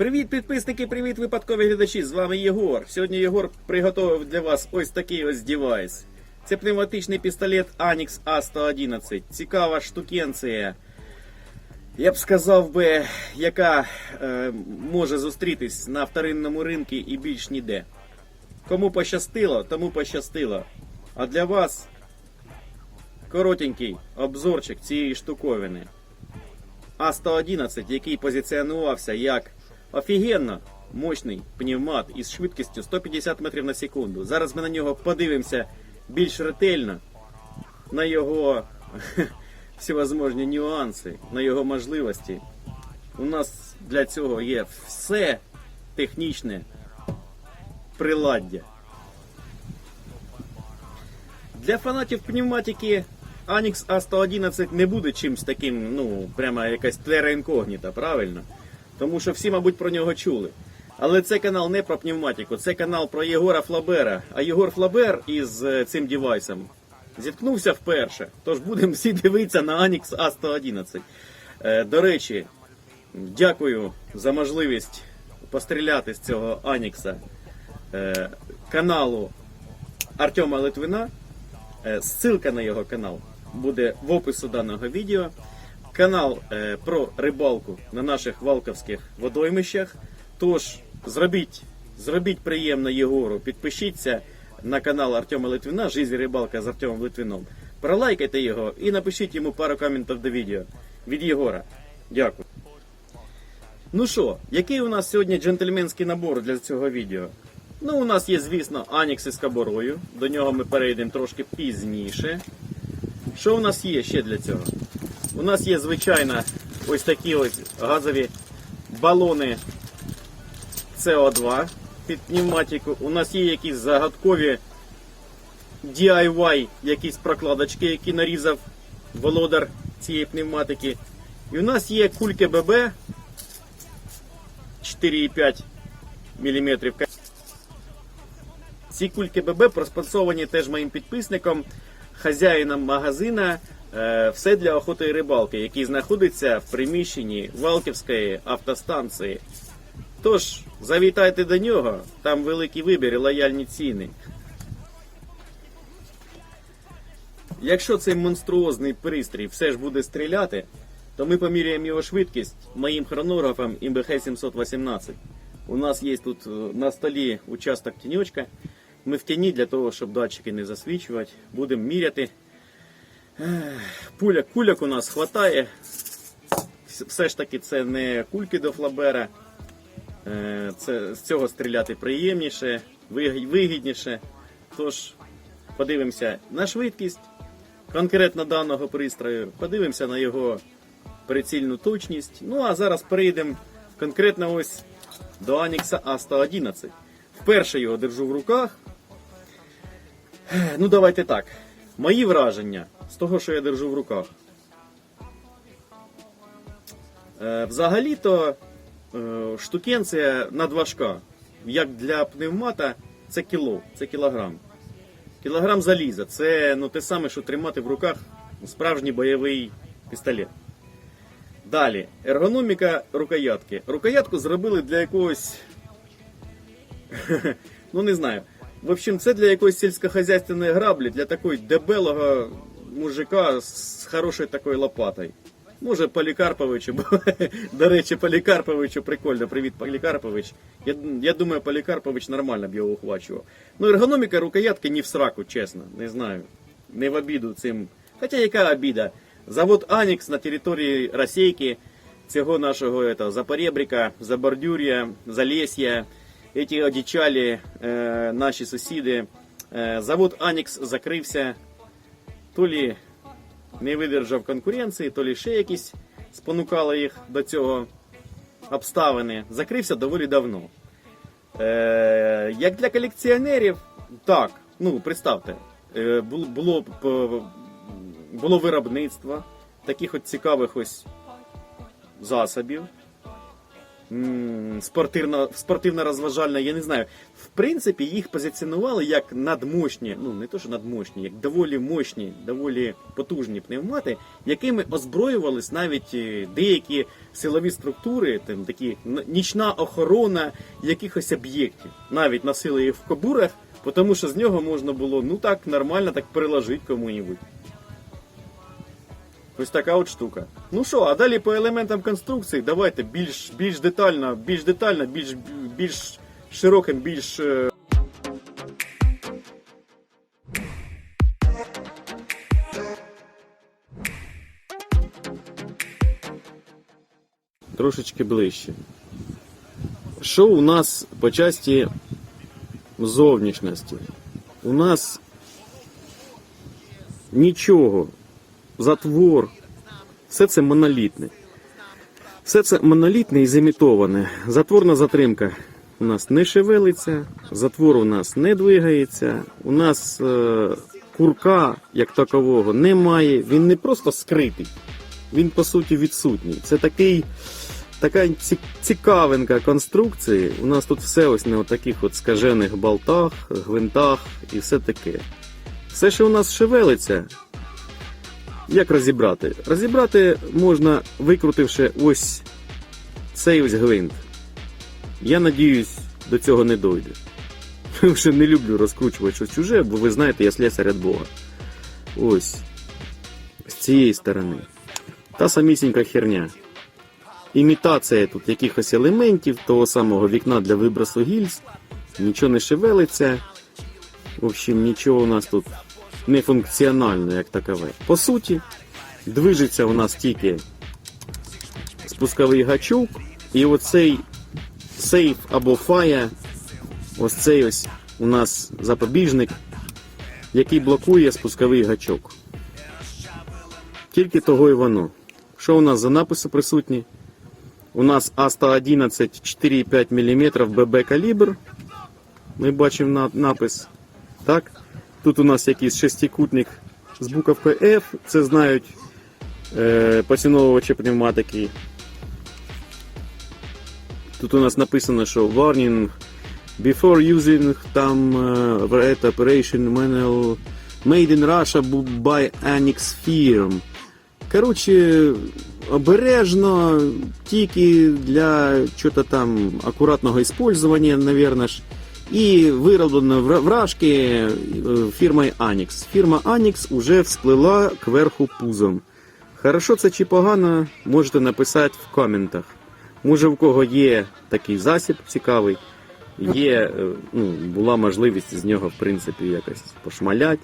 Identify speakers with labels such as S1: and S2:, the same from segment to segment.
S1: Привіт, підписники, привіт, випадкові глядачі. З вами Єгор. Сьогодні Єгор приготував для вас ось такий ось девайс. Це пневматичний пістолет Anix A111. Цікава штукенція. Я б сказав би, яка е, може зустрітись на вторинному ринку і більш ніде. Кому пощастило, тому пощастило. А для вас коротенький обзорчик цієї штуковини. А111, який позиціонувався як офігенно мощний пневмат із швидкістю 150 метрів на секунду. Зараз ми на нього подивимося більш ретельно, на його всевозможні нюанси, на його можливості. У нас для цього є все технічне приладдя. Для фанатів пневматики Anix A111 не буде чимось таким, ну, прямо якась терра інкогніта, правильно? Тому що всі, мабуть, про нього чули. Але це канал не про пневматику, це канал про Єгора Флабера. А Єгор Флабер із е, цим девайсом зіткнувся вперше. Тож будемо всі дивитися на Anix A111. Е, До речі, дякую за можливість постріляти з цього Анікса е, каналу Артема Литвина. Ссылка на його канал буде в опису даного відео. Канал е, про рибалку на наших валковських водоймищах. Тож зробіть, зробіть приємно Єгору, підпишіться на канал Артема Литвина, Жизнь рибалка з Артемом Литвином. Пролайкайте його і напишіть йому пару коментів до відео від Єгора. Дякую. Ну що, який у нас сьогодні джентльменський набор для цього відео? Ну, у нас є, звісно, Анікс із каборою. До нього ми перейдемо трошки пізніше. Що у нас є ще для цього? У нас є, звичайно, ось такі ось газові балони СО2 під пневматику. У нас є якісь загадкові DIY, якісь прокладочки, які нарізав володар цієї пневматики. І у нас є кульки ББ 4,5 мм. Ці кульки ББ проспонсовані теж моїм підписником, хазяїном магазина Все для охоти і рибалки, який знаходиться в приміщенні Валківської автостанції. Тож, завітайте до нього, там великий вибір і лояльні ціни. Якщо цей монструозний пристрій все ж буде стріляти, то ми поміряємо його швидкість моїм хронографом МБХ 718. У нас є тут е, на столі участок тіньочка. Ми в тіні для того, щоб датчики не засвічувати. Будемо міряти. Ех, Пуля, куляк у нас хватає. Все ж таки це не кульки до флабера. Е, Це, з цього стріляти приємніше, вигідніше. Тож подивимося на швидкість конкретно даного пристрою, подивимося на його прицільну точність. Ну а зараз перейдемо конкретно ось до Анікса А111. Вперше його держу в руках. Ну, давайте так. Мої враження з того, що я держу в руках. Е, Взагалі-то е, штукенція надважка. Як для пневмата, це кіло, це кілограм. Кілограм заліза. Це ну, те саме, що тримати в руках справжній бойовий пістолет. Далі, ергономіка рукоятки. Рукоятку зробили для якогось. ну не знаю. В общем, це для якоїсь сільськохозяйственної граблі, для такої дебелого мужика з хорошою такою лопатою. Може, Полікарповичу, бо, до речі, Полікарповичу прикольно. Привіт, Полікарпович. Я, я думаю, Полікарпович нормально б його ухвачував. Ну, ергономіка рукоятки не в сраку, чесно. Не знаю. Не в обіду цим. Хоча яка обіда? Завод Анікс на території Російки, цього нашого этого, Запорєбрика, Забордюр'я, Залесья, эти одичалі е, наші сусіди. Е, завод Анікс закрився. То лі не видержав конкуренції, то лі ще якісь спонукали їх до цього обставини. Закрився доволі давно. Е, як для колекціонерів, так, ну представте, е, було, б, було виробництво таких от цікавих ось засобів. М, спортивна, спортивна розважальна, я не знаю. В принципі, їх позиціонували як надмощні, ну не то, що надмощні, як доволі мощні, доволі потужні пневмати, якими озброювались навіть е, деякі силові структури, там такі нічна охорона якихось об'єктів. Навіть носили їх в кобурах, тому що з нього можна було ну так нормально так переложити кому-нибудь. Ось така от штука. Ну що, а далі по елементам конструкції давайте більш, більш детально, більш детально, більш, більш широким, більш. е, Трошечки ближче. Що у нас по часті зовнішності? У нас нічого затвор, все це монолітне. Все це монолітне і зімітоване. Затворна затримка у нас не шевелиться, затвор у нас не двигається, у нас е, курка як такового немає. Він не просто скритий, він по суті відсутній. Це такий, така цікавинка конструкції. У нас тут все ось на таких от скажених болтах, гвинтах і все таке. Все, що у нас шевелиться, як розібрати? Розібрати можна, викрутивши ось цей ось гвинт. Я надіюсь, до цього не дойде. Вже не люблю розкручувати щось чуже, бо ви знаєте, я слесар Бога. Ось. З цієї сторони. Та самісінька херня. Імітація тут якихось елементів того самого вікна для вибросу гільз. Нічого не шевелиться. В общем, нічого у нас тут не функціонально як такове. По суті, движеться у нас тільки спусковий гачок, і оцей сейф або фая, ось цей ось у нас запобіжник, який блокує спусковий гачок. Тільки того і воно. Що у нас за написи присутні? У нас А111 4,5 мм ББ калібр. Ми бачимо напис. Так? Тут у нас якийсь шестикутник з буковкою F. Це знають е, поціновувачі пневматики. Тут у нас написано, що warning before using там е, Red Operation Manual Made in Russia by Anix Firm. Коротше, обережно, тільки для чого там акуратного использования, наверное ж. І вироблено вражки е, фірмою Anix. Фірма Anix уже всплила кверху пузом. Хорошо це чи погано, можете написати в коментах. Може, в кого є такий засіб цікавий, є, е, ну, була можливість з нього, в принципі, якось пошмаляти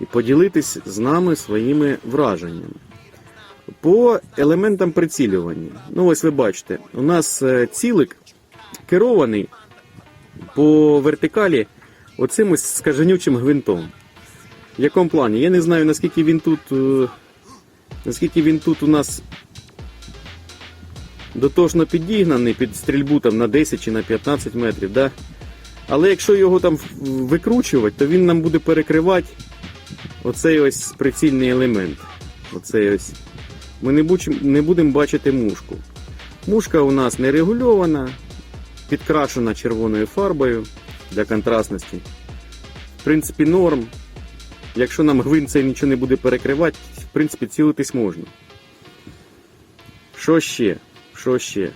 S1: і поділитись з нами своїми враженнями. По елементам прицілювання. Ну, ось ви бачите, у нас е, цілик керований по вертикалі оцим ось скаженючим гвинтом. В якому плані? Я не знаю, наскільки він тут. е, Наскільки він тут у нас дотошно підігнаний під стрільбу там на 10 чи на 15 метрів. Да? Але якщо його там викручувати, то він нам буде перекривати оцей ось прицільний елемент. Оцей ось. Ми не, будемо бачити мушку. Мушка у нас не регульована, підкрашена червоною фарбою для контрастності. В принципі, норм. Якщо нам гвинт цей нічого не буде перекривати, в принципі, цілитись можна. Що ще? Що ще?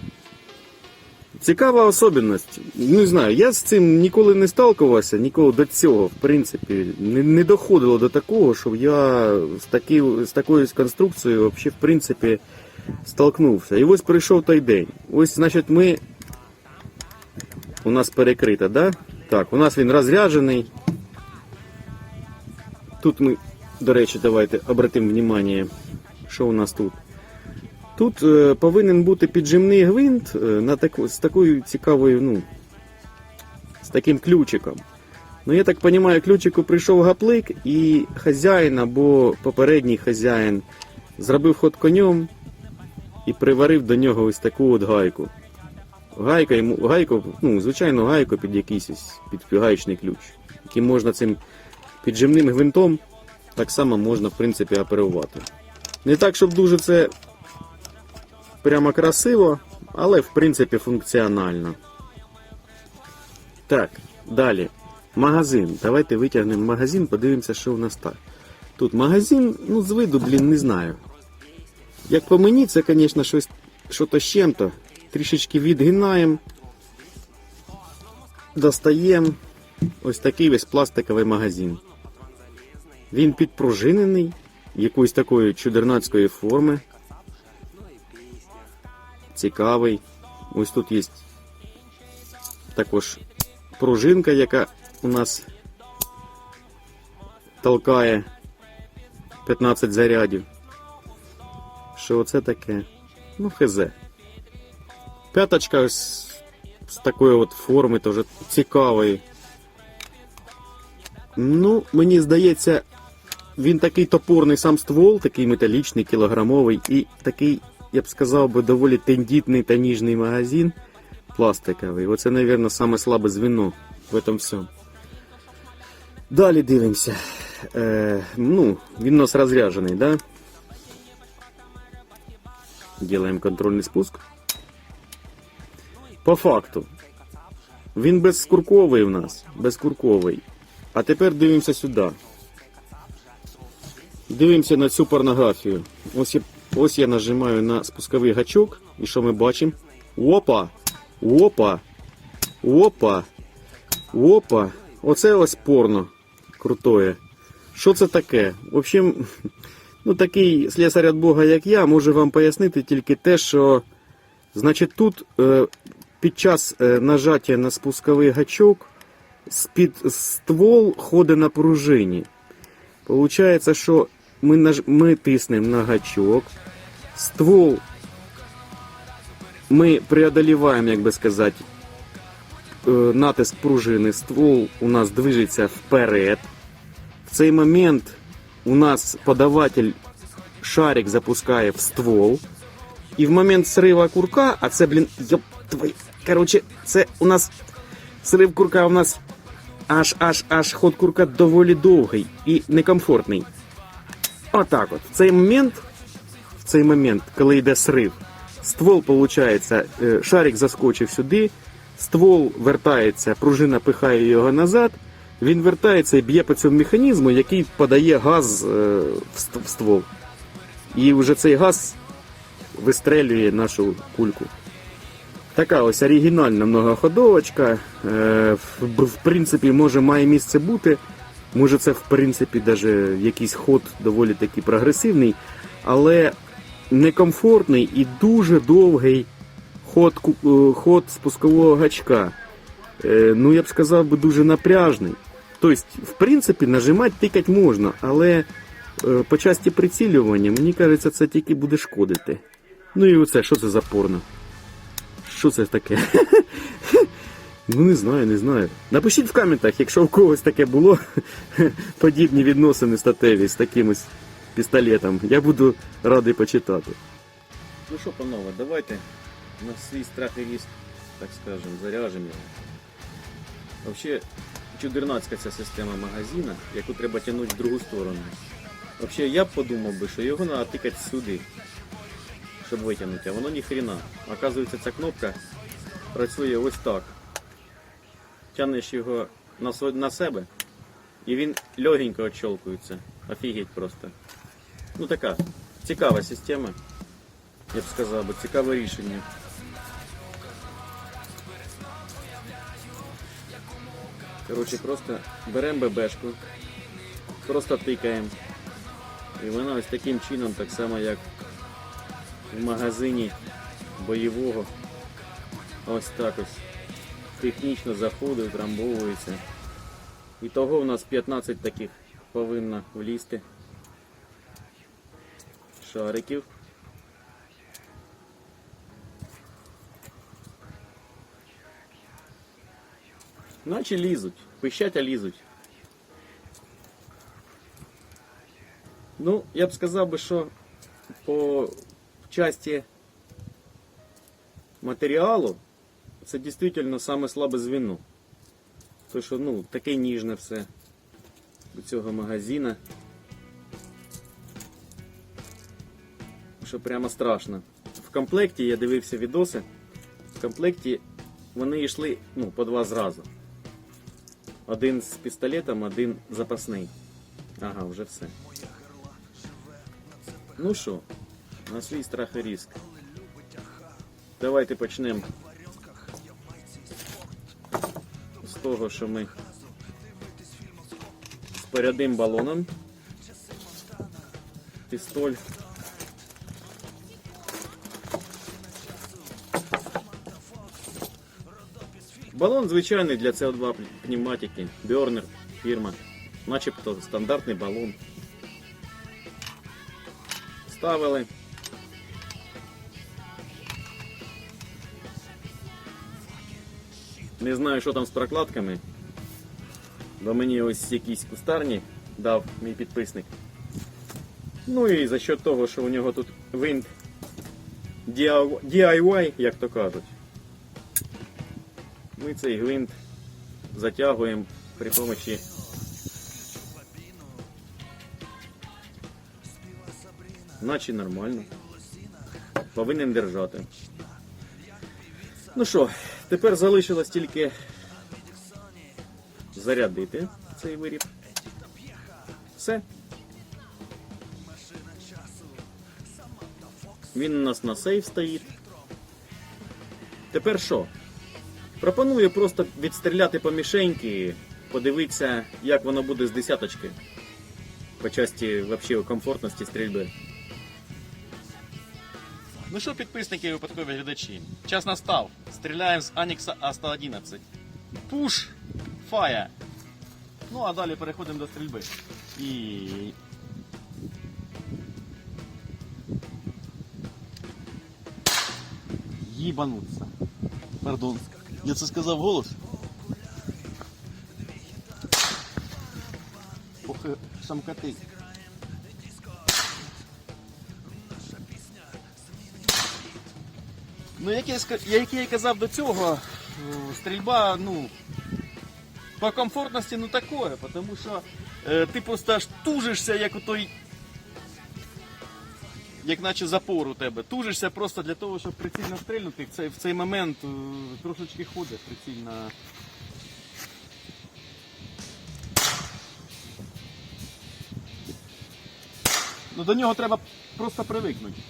S1: Цікава особливість. Не знаю, я з цим ніколи не сталкувався, ніколи до цього, в принципі, не, не доходило до такого, щоб я з, такі, з такою конструкцією взагалі, в принципі, столкнувся. І ось прийшов той день. Ось, значить, ми. У нас перекрито, да? Так, у нас він розряджений. Тут ми, до речі, давайте обратимо внимание, що у нас тут. Тут е, повинен бути піджимний гвинт е, на таку, з такою цікавою, ну, з таким ключиком. Ну, я так розумію, ключику прийшов гаплик, і хазяїн або попередній хазяїн зробив ход конем і приварив до нього ось таку от гайку. Гайка, йому, гайку, ну, звичайно, гайку під якийсь ось, під гаєчний ключ, який можна цим піджимним гвинтом так само можна, в принципі, оперувати. Не так, щоб дуже це прямо красиво, але в принципі функціонально. Так, далі. Магазин. Давайте витягнемо магазин, подивимося, що у нас так. Тут магазин, ну, з виду, блін, не знаю. Як по мені, це, звісно, щось що-то з чим-то. Трішечки відгинаємо. Достаємо ось такий весь пластиковий магазин. Він підпружинений, якоїсь такої чудернацької форми. Цікавий. Ось тут є також пружинка, яка у нас толкає 15 зарядів. Що це таке? Ну, хз. П'яточка ось з такої от форми, теж цікавої. Ну, мені здається, він такий топорний сам ствол, такий металічний, кілограмовий, і такий, я б сказав би, доволі тендітний та ніжний магазин пластиковий. Оце, мабуть, саме слабе звіно в этом всьому. Далі дивимося. Е, ну, він у нас розряджений, да? Делаем контрольний спуск. По факту. Він безкурковий у нас. Безкурковий. А тепер дивимося сюди. Дивимося на цю порнографію. Ось я, ось я нажимаю на спусковий гачок. І що ми бачимо? Опа! Опа! Опа! Опа! Оце ось порно крутое. Що це таке? В общем, ну такий слесар від Бога, як я, може вам пояснити тільки те, що значить тут е, під час е, нажаття на спусковий гачок з-під ствол ходить на пружині. Получається, що ми, наж... ми тиснемо на гачок, ствол ми преодолеваем, як би сказати, е, натиск пружини. Ствол у нас движеться вперед. В цей момент у нас подаватель шарик запускає в ствол. І в момент срива курка, а це, блін, йоп твої. Коротше, це у нас срив курка у нас аж аж аж ход курка доволі довгий і некомфортний. Отак от. В цей момент, в цей момент, коли йде срив, ствол, получається, е, шарик заскочив сюди, ствол вертається, пружина пихає його назад, він вертається і б'є по цьому механізму, який подає газ е, в ствол. І вже цей газ вистрелює нашу кульку. Така ось оригінальна многоходовочка. Е, в, принципі, може має місце бути. Може, це в принципі даже якийсь ход доволі таки прогресивний, але некомфортний і дуже довгий ход, е, ход спускового гачка. Е, Ну, я б сказав, би дуже напряжний. Тобто, в принципі, нажимати тикати можна, але по часті прицілювання, мені кажеться, це тільки буде шкодити. Ну і оце, що це за порно? Що це таке? Ну не знаю, не знаю. Напишіть в коментах, якщо у когось таке було подібні відносини статеві з такимось пістолетом. Я буду радий почитати. Ну що, панове, давайте на свій страх і риск, так скажем, заряжемо його. Взагалі, чудернацька ця система магазина, яку треба тягнути в другу сторону. Взагалі, я б подумав би, що його треба тикати сюди, щоб витягнути, а воно ніхрена. Оказується, ця кнопка працює ось так. Тянеш його на, себе, і він легенько отщолкується. Офігеть просто. Ну така цікава система. Я б сказав би, цікаве рішення. Коротше, просто беремо ББшку, просто тикаємо. І вона ось таким чином, так само як в магазині бойового. Ось так ось технічно заходить, трамбовується. І того у нас 15 таких повинно влізти шариків. Наче лізуть, пищать, а лізуть. Ну, я б сказав би, що по часті матеріалу це дійсно саме слабе звіно. То що ну, таке ніжне все до цього магазина. Що прямо страшно. В комплекті я дивився відоси. в комплекті вони йшли ну, по два зразу. Один з пістолетом, один запасний. Ага, вже все. Ну що, на свій страх і риск. Давайте почнемо з того, що ми спорядимо балоном. Пістоль. Балон звичайний для CO2 пневматики. Бьорнер, фірма. Начебто стандартний балон. Ставили. Не знаю, що там з прокладками. Бо мені ось якісь кустарні дав мій підписник. Ну і за счет того, що у нього тут винт DIY, як то кажуть. Ми цей гвинт затягуємо при помощі наче нормально. Повинен держати. Ну що, тепер залишилось тільки зарядити цей виріб. Все. Він у нас на сейф стоїть. Тепер що? Пропоную просто відстріляти по мішеньки, подивитися, як воно буде з десяточки. По часті вообще комфортності стрільби. Ну що, підписники і випадкові глядачі? Час настав. Стріляємо з Анікса А111. Пуш! Фая! Ну а далі переходимо до стрільби. І. Їбануться. Пардон. Я це сказав голос. Ох, е, Ну, як я, як я казав до цього, е, стрільба, ну, по комфортності, ну такое, тому що е, ти просто аж тужишся, як у той. Як наче запор у тебе. Тужишся просто для того, щоб прицільно стрільнути. В цей, в цей момент е, трошечки ходить прицільно. Ну до нього треба просто привикнути.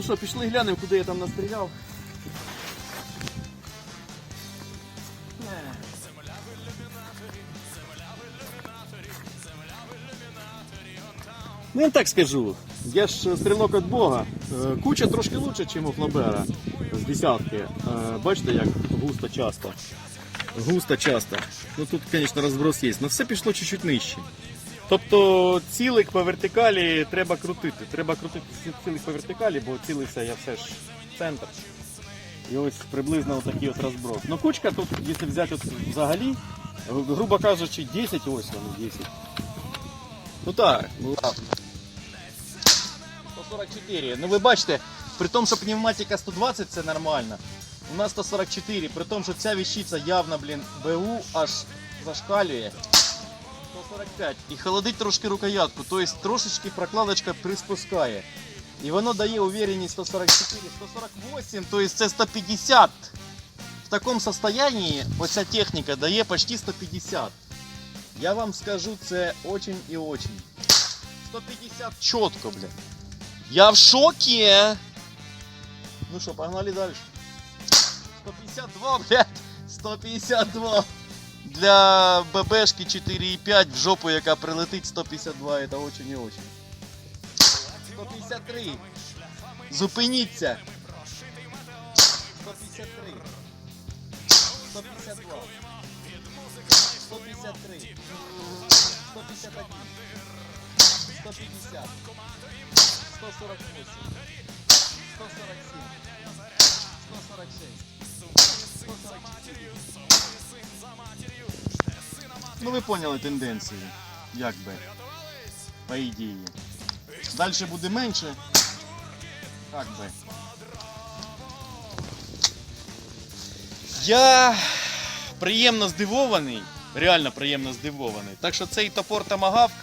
S1: Ну що, пішли глянемо, куди я там настріляв. Ну я так скажу. Я ж стрілок від Бога. Е, Куча трошки лучше, ніж у Флабера з десятки. Е, Бачите, як густо часто. Густо часто. Ну тут, звісно, розброс є, але все пішло чуть-чуть нижче. Тобто цілик по вертикалі треба крутити. Треба крутити ці- цілик по вертикалі, бо цілився я все ж центр. І ось приблизно отакий от розброс. Ну кучка тут, якщо взяти от взагалі, грубо кажучи, 10 ось воно 10. Ну так, ну ладно. 144. Ну ви бачите, при тому, що пневматика 120 це нормально. У нас 144, при тому, що ця віщиця явно, блін, БУ аж зашкалює. 145. І холодить трошки рукоятку, тобто трошечки прокладочка приспускає. І воно дає уверенність 144, 148, тобто це 150. В такому состоянии оця техніка дає почти 150. Я вам скажу, це очень і очень. 150 чітко, блядь. Я в шоке. Ну що, погнали далі. 152, блядь. 152. Для ББшки 4,5 в жопу, яка прилетить 152, это очень і очень. 153. Зупиніться. 153. 152. 153. 151. 150. 148. 147. 146. 144. Ну ви поняли тенденцію. Як би. по ідеї. Далі буде менше. Как би. Я приємно здивований, реально приємно здивований. Так що цей топор Томагавк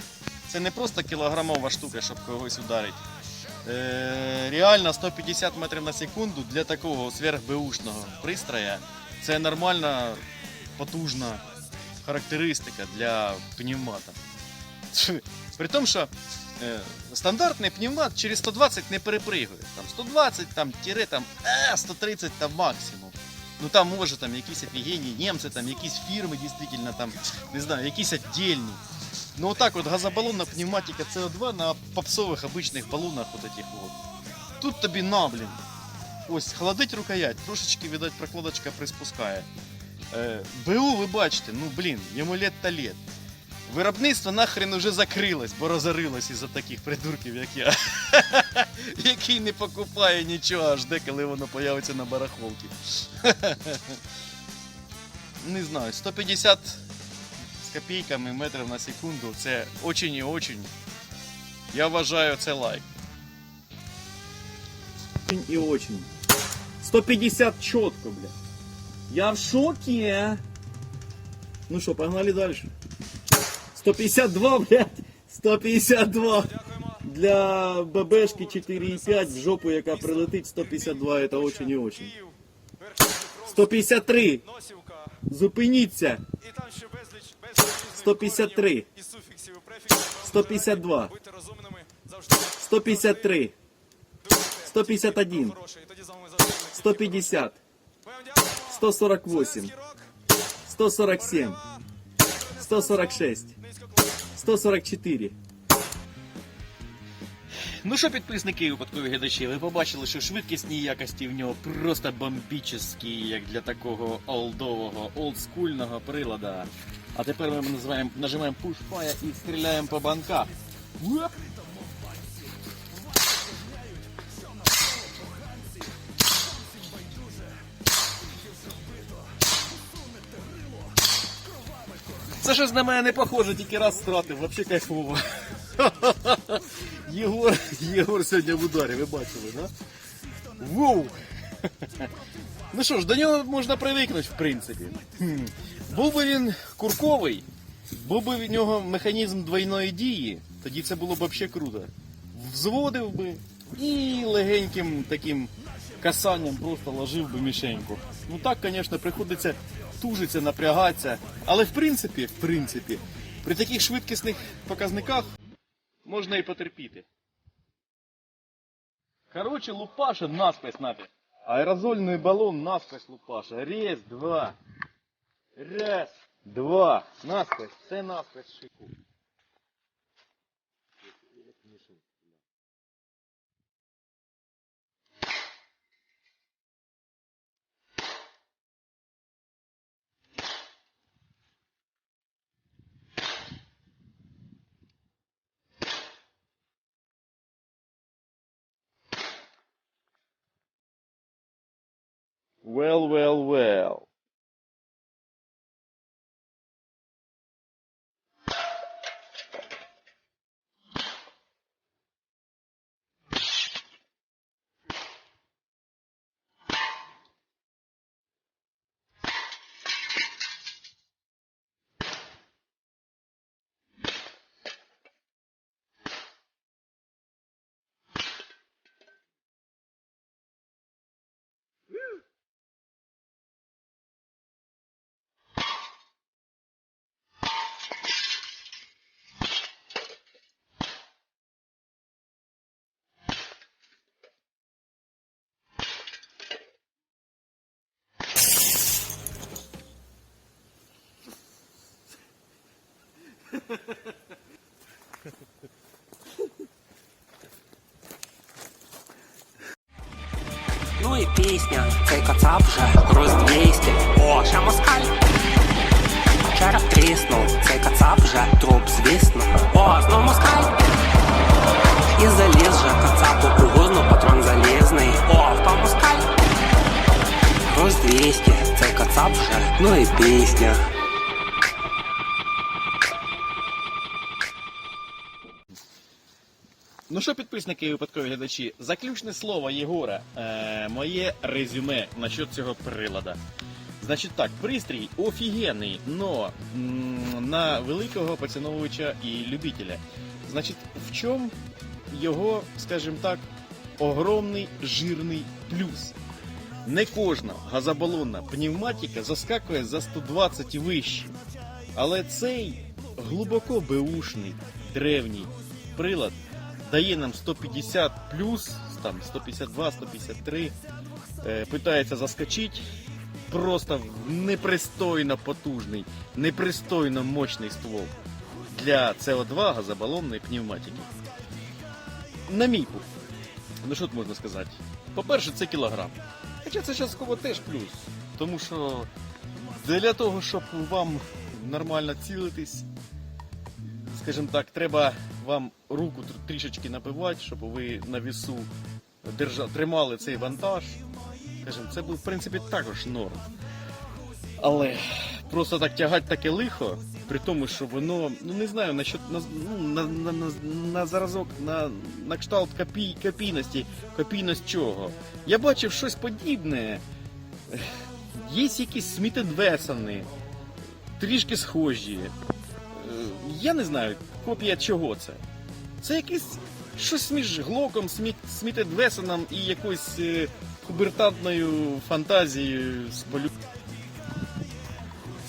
S1: це не просто кілограмова штука, щоб когось ударити. Е, реально 150 метрів на секунду для такого сверхбеушного пристроя це нормальна потужна характеристика для пневмата. При тому, що е, стандартний пневмат через 120 не перепригує. Там 120, там, тире, там, е, 130 там максимум. Ну там може там якісь офігенні німці, там якісь фірми дійсно там, не знаю, якісь віддільні. Ну отак от газобалонна пневматика CO2 на попсових обичних балонах от этих вот. Тут тобі на, блін. Ось, холодить рукоять, трошечки, видать, прокладочка приспускає. Е, БУ ви бачите, ну блін, йому лет та лет. Виробництво нахрен уже закрилось, бо розорилось із-за таких придурків, як я. Який не покупає нічого, аж де, коли воно появиться на барахолці. Не знаю, 150 з копійками метрів на секунду це очень і очень. Я вважаю це лайк. І очень. 150 чітко, бля. Я в шоке. Ну що, погнали далі. 152, блядь. 152. Для ББшки 4,5 в жопу, яка прилетить 152, это очень і очень. 153.
S2: Носівка,
S1: Зупиніться.
S2: і там ще безліч, безліч
S1: 153.
S2: і суфіксів, і префіксів.
S1: 152.
S2: Будьте розумними, завжди
S1: 153. 151.
S2: хороше, і тоді з вами завжди.
S1: 150.
S2: Ми вам дякуємо.
S1: 148. 147. 146. 144. Ну що, підписники і випадкові глядачі, ви побачили, що швидкісні якості в нього просто бомбічні, як для такого олдового, олдскульного прилада. А тепер ми називаємо, нажимаємо push fire і стріляємо по банках. Це щось на мене не похоже, тільки раз стратив, взагалі кайфово. Єгор, Єгор сьогодні в ударі, ви бачили, да? Воу! Ну що ж, до нього можна привикнути, в принципі. Був би він курковий, був би в нього механізм двойної дії, тоді це було б взагалі круто. Взводив би і легеньким таким касанням просто ложив би мішеньку. Ну так, звісно, приходиться тужиться, напрягатися. Але в принципі, в принципі, при таких швидкісних показниках можна і потерпіти. Короче, лупаша насквозь нафиг. Аэрозольный баллон насквозь лупаша. Раз, два. Раз, два. Насквозь. Все насквозь шику. Well, well, well.
S3: Пісня, цей кацап вже 200 О, ще москаль. Череп тріснув, цей кацап вже труп, звісно. О, знов москаль. І заліз же кацапу у гузну, патрон залізний. О, впав москаль. Груз 200, цей кацап вже, ну і пісня
S1: Ну що, підписники і випадкові глядачі, заключне слово Єгора, е, моє резюме насчет цього прилада. Значить так, пристрій офігенний, но на великого поціновувача і любителя. Значить, в чому його, скажімо так, огромний жирний плюс? Не кожна газобалонна пневматика заскакує за 120 і вище. Але цей глибоко беушний, древній прилад дає нам 150 плюс, там 152, 153, е, питається заскочити. Просто непристойно потужний, непристойно мощний ствол для СО2 газобалонної пневматики. На мій пункт. Ну що тут можна сказати? По-перше, це кілограм. Хоча це частково теж плюс. Тому що для того, щоб вам нормально цілитись, скажімо так, треба вам руку трішечки напивати, щоб ви на вісу держа... тримали цей вантаж. Скажімо, це був в принципі також норм. Але просто так тягати таке лихо, при тому, що воно, ну не знаю, на, що, на, ну, на, на, на, на заразок, на, на кшталт копій, копійності, копійність чого. Я бачив щось подібне. Є якісь смітедвесани, трішки схожі. Е, Я не знаю, копія чого це. Це якийсь щось між глоком, сміт, смітедвесаном і якоюсь е, пубертатною фантазією з полю.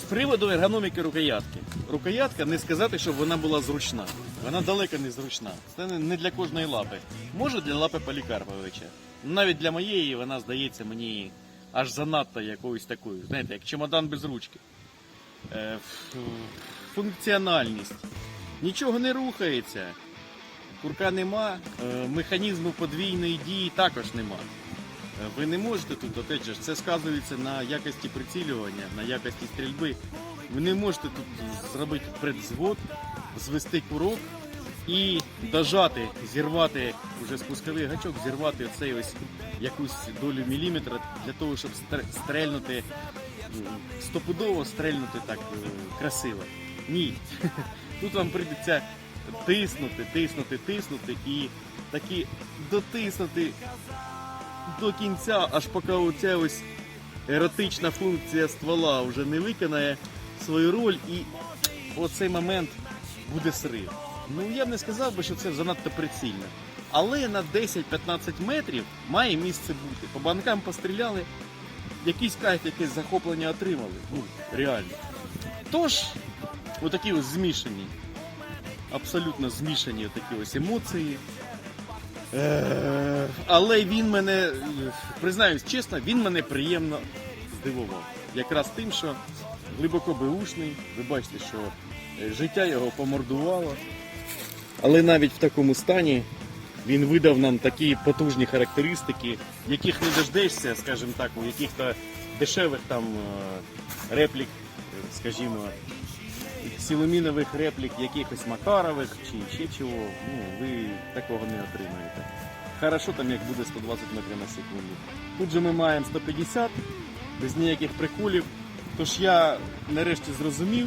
S1: З приводу ергономіки рукоятки. Рукоятка не сказати, щоб вона була зручна. Вона далеко не зручна. Це не- для кожної лапи. Може для лапи Полікарповича. Навіть для моєї вона здається мені аж занадто якоюсь такою. Знаєте, як чемодан без ручки. Е, функціональність. Нічого не рухається. Курка нема, е, механізму подвійної дії також нема. Е, Ви не можете тут, опять же, це сказується на якості прицілювання, на якості стрільби. Ви не можете тут зробити предзвод, звести курок і дожати, зірвати уже спусковий гачок, зірвати оцей ось якусь долю міліметра для того, щоб стрельнути стопудово стрельнути так е, красиво. Ні. Тут вам прийдеться тиснути, тиснути, тиснути і таки дотиснути до кінця, аж поки оця ось еротична функція ствола вже не виконає свою роль і оцей момент буде срив. Ну я б не сказав би, що це занадто прицільно. Але на 10-15 метрів має місце бути. По банкам постріляли, якийсь кайф, якесь захоплення отримали. Ну, реально. Тож, отакі ось змішані, абсолютно змішані такі ось емоції. Але він мене, признаюсь чесно, він мене приємно здивував. Якраз тим, що глибоко беушний, ви бачите, що е, життя його помордувало. Але навіть в такому стані він видав нам такі потужні характеристики, яких не дождешся, скажімо так, у яких-то дешевих там е, реплік, е, скажімо, силомінових реплік, якихось Макарових чи ще чого, ну, ви такого не отримаєте. Хорошо там як буде 120 метрів на секунду. Тут же ми маємо 150, без ніяких приколів. Тож я нарешті зрозумів,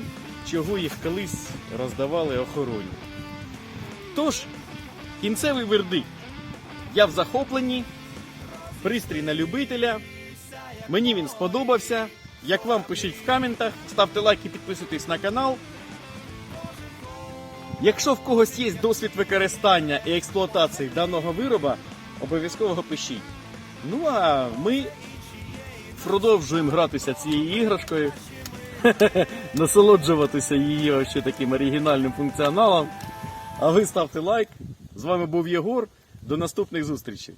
S1: чого їх колись роздавали охороні. Тож, кінцевий вердикт. Я в захопленні, пристрій на любителя. Мені він сподобався. Як вам пишіть в коментах, ставте лайки, підписуйтесь на канал. Якщо в когось є досвід використання і експлуатації даного вироба, обов'язково пишіть. Ну а ми продовжуємо гратися цією іграшкою, насолоджуватися її ще таким оригінальним функціоналом. А ви ставте лайк. З вами був Єгор. До наступних зустрічей.